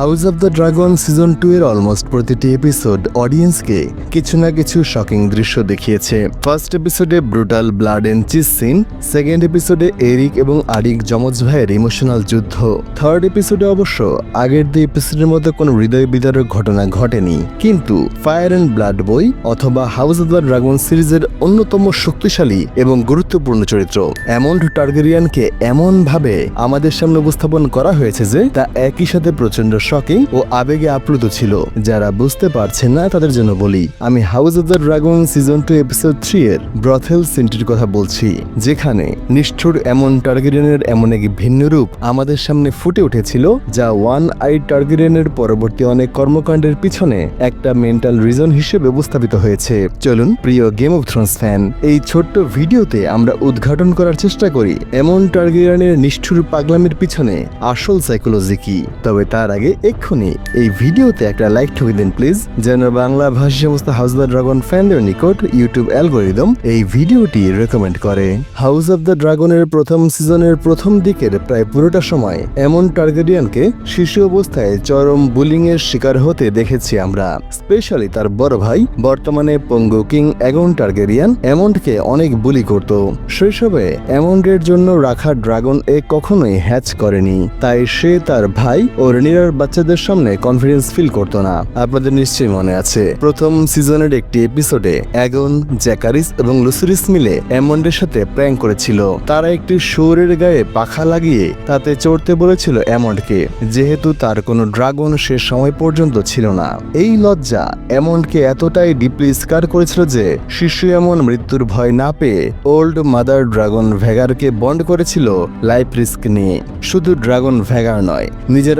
House of the Dragon season two এর almost প্রতিটি episode অডিয়েন্সকে কিছু না কিছু শকিং দৃশ্য দেখিয়েছে। ফার্স্ট এপিসোডে brutal blood and cheese scene second এপিসোডে এরিক এবং আরিক যমজ ভাইয়ের ইমোশনাল যুদ্ধ। থার্ড এপিসোডে অবশ্য আগের দুই এপিসোডের মতো কোনো হৃদয় বিদারক ঘটনা ঘটেনি। কিন্তু ফায়ার অ্যান্ড ব্লাড বই অথবা হাউস অব দ্য ড্রাগন সিরিজের অন্যতম শক্তিশালী এবং গুরুত্বপূর্ণ চরিত্র। এমন টার্গেরিয়ানকে এমন ভাবে আমাদের সামনে উপস্থাপন করা হয়েছে যে তা একই সাথে প্রচণ্ড শকিং ও আবেগে আপ্লুত ছিল। যারা বুঝতে পারছেন না তাদের জন্য বলি, আমি House of the Dragon season two episode three এর ব্রথেল সিনটির কথা বলছি, যেখানে নিষ্ঠুর এমন টার্গেরিয়ানের এমন এক ভিন্ন রূপ আমাদের সামনে ফুটে উঠেছিল, যা ওয়ান আই টার্গেরিয়ানের পরবর্তী অনেক কর্মকাণ্ডের পিছনে একটা মেন্টাল রিজন হিসেবে উপস্থাপিত হয়েছে। চলুন, প্রিয় গেম অফ থ্রোনস ফ্যান এই ছোট্ট ভিডিওতে আমরা উদ্ঘাটন করার চেষ্টা করি, এমন টার্গেরিয়ানের নিষ্ঠুর পাগলামির পিছনে আসল সাইকোলজি কি? তবে তার আগে এক্ষুনি এই ভিডিওতে একটা লাইক ঠুকে দিন প্লিজ যেন বাংলা ভাষী সমস্ত হাউস দ্য ড্রাগন ফ্যানদের নিকট ইউটিউব অ্যালগোরিদম এই ভিডিওটি রেকমেন্ড করে। হাউস অব দ্য ড্রাগনের প্রথম সিজনের প্রথম দিকের প্রায় পুরোটা সময় এমন টার্গেরিয়ানকে শিশু অবস্থায় চরম বুলিং এর শিকার হতে দেখেছি আমরা। স্পেশালি তার বড় ভাই, বর্তমানে পঙ্গু কিং অ্যাগন টার্গেরিয়ান এমনকে অনেক বুলি করত। শৈশবে এমন্ডের জন্য রাখা ড্রাগন এ কখনোই হ্যাচ করেনি। তাই সে তার ভাই ও রেনিরার বাচ্চাদের সামনে কনফিডেন্স ফিল করতো না। আপনাদের নিশ্চয়ই মনে আছে, প্রথম সিজনের একটি এপিসোডে অ্যাগন জ্যাকারিস এবং লুসিরিস মিলে অ্যামন্ডের সাথে প্র্যাঙ্ক করেছিল। তারা একটি শোরের গায়ে পাখা লাগিয়ে তাতে চড়তে বলেছিল অ্যামন্ডকে যেহেতু তার কোনো ড্রাগন সে সময় পর্যন্ত ছিল না। এই লজ্জা অ্যামন্ডকে এতটাই ডিপলি স্কার করেছিল যে, শিশু এমন মৃত্যুর ভয় না পেয়ে ওল্ড মাদার ড্রাগন ভ্যাগারকে বন্ড করেছিল লাইফ রিস্ক নিয়ে। শুধু ড্রাগন ভ্যাগার নয়, নিজের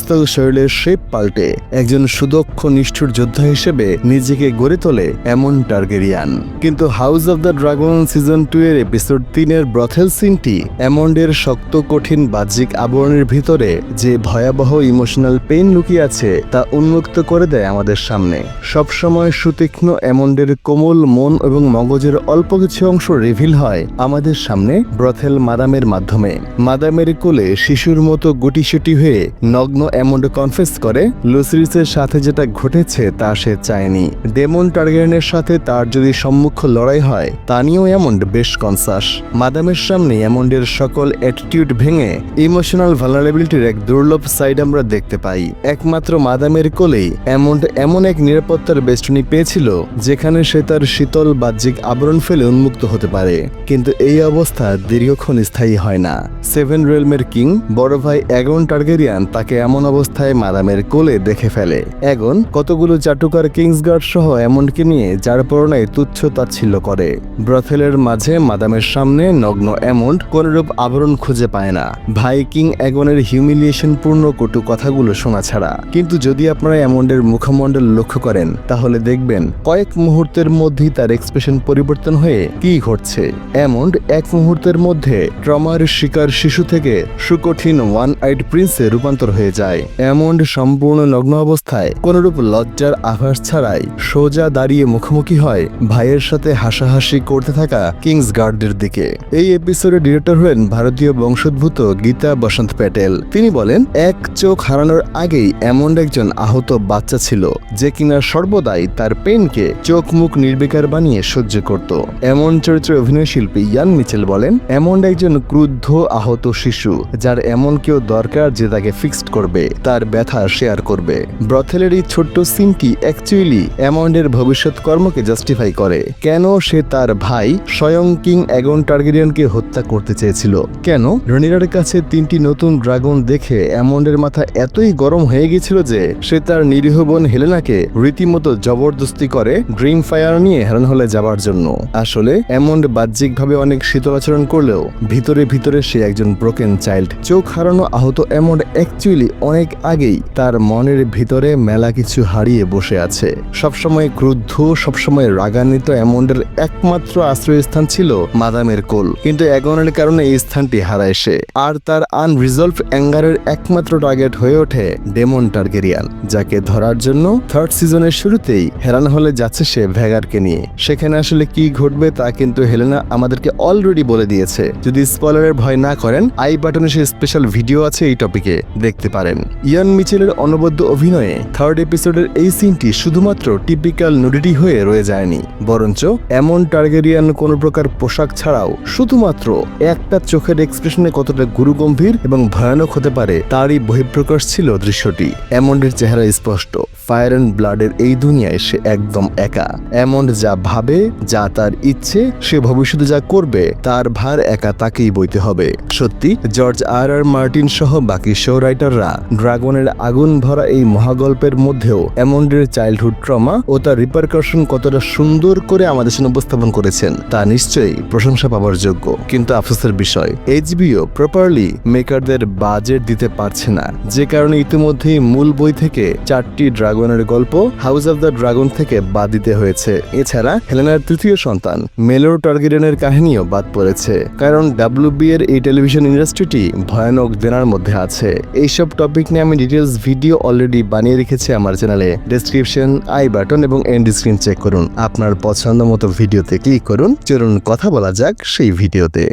আপাদমস্তক শরীরের শেপ পাল্টে। একজন সুদক্ষ, নিষ্ঠুর যোদ্ধা হিসেবে নিজেকে গড়ে তোলে এমন টার্গেরিয়ান। কিন্তু House of the Dragon season two এর এপিসোড তিনের ব্রথেল সিনটি অ্যামন্ডের শক্ত, কঠিন, বাহ্যিক আবরণের ভিতরে যে ভয়াবহ ইমোশনাল পেইন লুকিয়ে আছে তা উন্মুক্ত করে দেয় আমাদের সামনে। সবসময় সুতীক্ষ্ণ অ্যামন্ডের কোমল মন এবং মগজের অল্প কিছু অংশ রিভিল হয় আমাদের সামনে ব্রথেল মাদামের মাধ্যমে। মাদামের কোলে শিশুর মতো গুটিসুটি হয়ে নগ্ন অ্যামন্ড কনফেস করে লুসিরিসের সাথে যেটা ঘটেছে তা সে চায়নি। ডেমন টার্গেনের সাথে তার যদি সম্মুখ লড়াই হয়, তা নিয়েও অ্যামন্ড বেশ কনসাস মাদামের সামনে অ্যামন্ডের সকল অ্যাটিটিউড ভেঙে ইমোশনাল ভালনারেবিলিটির এক দুর্লভ সাইড আমরা দেখতে পাই। একমাত্র মাদামের কোলেই অ্যামন্ড এমন এক নিরাপত্তার বেষ্টনী পেয়েছিল, যেখানে সে তার শীতল বাহ্যিক আবরণ ফেলে উন্মুক্ত হতে পারে। কিন্তু এই অবস্থা দীর্ঘক্ষণ স্থায়ী হয় না। সেভেন রেলমের কিং বড় ভাই অ্যাগন টার্গেরিয়ান তাকে এমন অবস্থায় মাদামের কোলে দেখে ফেলে। অ্যাগন কতগুলো চাটুকার কিংসগার্ড সহ এমনকে নিয়ে যার পরনায় তুচ্ছ তাচ্ছিল্য করে। ব্রথেলের মাঝে মাদামের সামনে নগ্ন অ্যামন্ড কোনরূপ আবরণ খুঁজে পায় না। ভাই কিং অ্যাগনের হিউমিলিয়েশন পূর্ণ কটু কথাগুলো শোনা ছাড়া। কিন্তু যদি আপনারা অ্যামন্ডের মুখমণ্ডল লক্ষ্য করেন, তাহলে দেখবেন কয়েক মুহূর্তের মধ্যেই তার এক্সপ্রেশন পরিবর্তন হয়ে কি ঘটছে। অ্যামন্ড এক মুহূর্তের মধ্যে ট্রমার শিকার শিশু থেকে সুকঠিন ওয়ান আইড প্রিন্সে রূপান্তর হয়ে যায়। অ্যামন্ড সম্পূর্ণ নগ্ন অবস্থায় কোনরূপ লজ্জার আভাস ছাড়াই সোজা দাঁড়িয়ে মুখোমুখি হয় ভাইয়ের সাথে হাসাহাসি করতে থাকা কিংস গার্ডের দিকে। এই এপিসোডের ডিরেক্টর হলেন ভারতীয় বংশোদ্ভূত গীতা বসন্ত প্যাটেল। তিনি বলেন, এক চোখ হারানোর আগেই এমন একজন আহত বাচ্চা ছিল যে কিনা সর্বদাই তার পেনকে চোখ মুখ নির্বিকার বানিয়ে সহ্য করত। এমন চরিত্রের অভিনয় শিল্পী ইয়ান মিচেল বলেন, এমন একজন ক্রুদ্ধ আহত শিশু যার এমন কেউ দরকার যে তাকে ফিক্সড করবে। তার ব্যথা শেয়ার করবে। ব্রথেলের এই ছোট্ট সিনটি অ্যাকচুয়ালি অ্যামন্ডের ভবিষ্যৎ কর্মকে জাস্টিফাই করে। কেন সে তার ভাই স্বয়ং কিং অ্যাগন টার্গেরিয়ানকে হত্যা করতে চেয়েছিল? কেন? রনিরার কাছে তিনটি নতুন ড্রাগন দেখে অ্যামন্ডের মাথা এতই গরম হয়ে গেছিল যে সে তার নিরীহ বোন হেলেনাকে রীতিমতো জবরদস্তি করে ড্রিম ফায়ার নিয়ে হেরান হলে যাবার জন্য। আসলে অ্যামন্ড বাহ্যিকভাবে অনেক শীতল আচরণ করলেও ভিতরে ভিতরে সে একজন ব্রোকেন চাইল্ড চোখ হারানো আহত অ্যামন্ড অ্যাকচুয়ালি অনেক আগেই তার মনের ভিতরে মেলা কিছু হারিয়ে বসে আছে। সবসময় ক্রুদ্ধ, সবসময় রাগান্বিত অ্যামন্ডের একমাত্র আশ্রয়স্থান ছিল মাদামের কোল। কিন্তু অ্যাগনের কারণে এই স্থানটি হারায় সে। আর তার আনরিজলভ অ্যাঙ্গারের একমাত্র টার্গেট হয়ে ওঠে ডেমন টার্গেরিয়ান, যাকে ধরার জন্য থার্ড সিজনের শুরুতেই হেরান হলে যাচ্ছে সে ভ্যাগারকে নিয়ে। সেখানে আসলে কি ঘটবে তা কিন্তু হেলেনা আমাদেরকে অলরেডি বলে দিয়েছে। যদি স্পলারের ভয় না করেন, আই বাটনে সে স্পেশাল ভিডিও আছে এই টপিকে দেখতে পারেন। পারেন ইয়ান মিচেলের অনবদ্য অভিনয়ে থার্ড এপিসোডের এই সিনটি শুধুমাত্র টিপিক্যাল নুডিটি হয়ে রয়ে যায়নি, বরঞ্চ এমন টার্গেরিয়ান কোনো প্রকার পোশাক ছাড়াও শুধুমাত্র একটা চোখের এক্সপ্রেশনে কতটা গুরুগম্ভীর এবং ভয়ানক হতে পারে তারই বহিঃপ্রকাশ ছিল দৃশ্যটি। এমনটির চেহারা স্পষ্ট। ফায়ার অ্যান্ড ব্লাডের এই দুনিয়ায় সে একদম একা। এমন যা ভাবে, যা তার ইচ্ছে, সে ভবিষ্যতে যা করবে, তার ভার একা তাকেই বইতে হবে। সত্যি, জর্জ আর আর মার্টিন সহ বাকি শো রাইটাররা ড্রাগনের আগুন ভরা এই মহাগল্পের মধ্যেও এমন্ডের চাইল্ডহুড ট্রমা ও তার রিপারকাশন কতটা সুন্দর করে আমাদের সামনে উপস্থাপন করেছেন, তা নিশ্চয়ই প্রশংসা পাওয়ার যোগ্য। কিন্তু আফসোসের বিষয়, এইচবিও প্রপারলি মেকারদের বাজেট দিতে পারছে না। যে কারণে ইতিমধ্যেই মূল বই থেকে চারটি ড্রাগনের গল্প হাউস অব দ্য ড্রাগন থেকে বাদ দিতে হয়েছে। এছাড়া হেলেনার তৃতীয় সন্তান, মেলোর টার্গেরিয়ানের কাহিনীও বাদ পড়েছে। কারণ ডাব্লিউবি এর এই টেলিভিশন ইন্ডাস্ট্রিটি ভয়ানক দেনার মধ্যে আছে। এইসব টপিক নিয়ে আমি ডিটেলস ভিডিও অলরেডি বানিয়ে রেখেছি আমার চ্যানেলে। ডেসক্রিপশন, আই বাটন এবং এন্ড স্ক্রিন চেক করুন। আপনার পছন্দ মতো ভিডিওতে ক্লিক করুন। চলুন কথা বলা যাক সেই ভিডিওতে।